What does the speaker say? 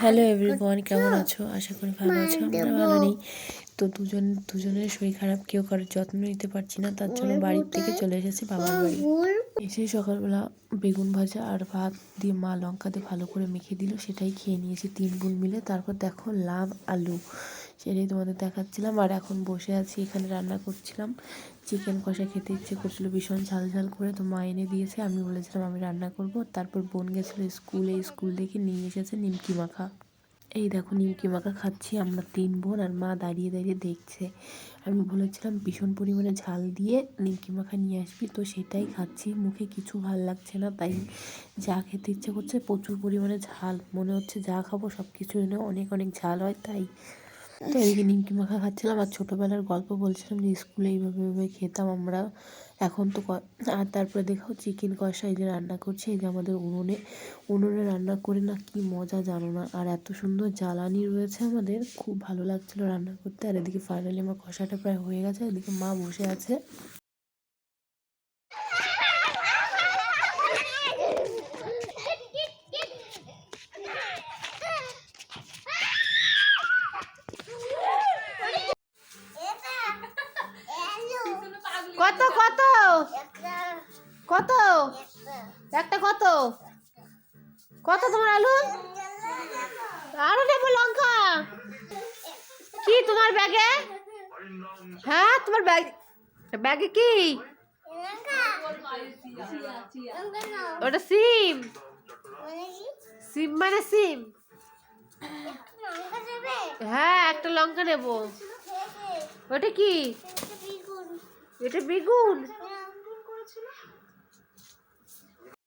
Hello everyone কেমন আছো? আশা করি ভালো আছো। আমরা ভালো নেই। তো দুজন দুজনের শরীর খারাপ কেউ কারোর যত্ন নিতে পারছি না। তার জন্য বাড়ির থেকে চলে এসেছি বাবার বাড়ি। এসে সকালবেলা বেগুন ভাজা আর ভাত দিয়ে মা লঙ্কা দিয়ে ভালো করে মেখে দিল সেটাই খেয়ে নিয়েছি তিন গুণ মিলে। তারপর দেখো লাভ আলু। সেটাই তোমাদের দেখাচ্ছিলাম, আর এখন বসে আছি, এখানে রান্না করছিলাম। চিকেন কষা খেতে ইচ্ছে করছিল, ভীষণ ঝাল ঝাল করে তো মা এনে দিয়েছে, আমি বলেছিলাম আমি রান্না করব। তারপর বোন গেছিল স্কুলে, স্কুল থেকে নিয়ে এসেছে নিমকি মাখা। এই দেখো নিমকি মাখা খাচ্ছি আমরা তিন বোন, আর মা দাঁড়িয়ে দাঁড়িয়ে দেখছে। আমি বলেছিলাম, ভীষণ পরিমাণে ঝাল দিয়ে নিমকি মাখা নিয়ে আসবি, তো সেটাই খাচ্ছি, মুখে কিছু ভালো লাগছে না, তাই যা খেতে ইচ্ছে করছে প্রচুর পরিমাণে ঝাল। মনে হচ্ছে যা খাব সব কিছু এনে অনেক অনেক ঝাল হয়, তাই তো যে নিমকি মাখা খাচ্ছিলাম আর ছোটোবেলার গল্প বলছিলাম যে স্কুলে এইভাবে এইভাবে খেতাম আমরা। এখন তো আর তারপরে দেখাও চিকেন কষা, এই যে রান্না করছে, এই যে আমাদের উনুনে উনুনে রান্না করে না কি মজা জানো না। আর এত সুন্দর জ্বালানি রয়েছে আমাদের, খুব ভালো লাগছিল রান্না করতে। আর এদিকে ফাইনালি আমার কষাটা প্রায় হয়ে গেছে, এদিকে মা বসে আছে। কত কত? কত? একটা কত? কত তোমার আলু? আরও নেব লঙ্কা। কি তোমার ব্যাগে? হ্যাঁ তোমার ব্যাগ ব্যাগে কি? ওটা সিম। সিম মানে সিম। হ্যাঁ একটা লঙ্কা নেব। ওটা কি? এটা বেগুন।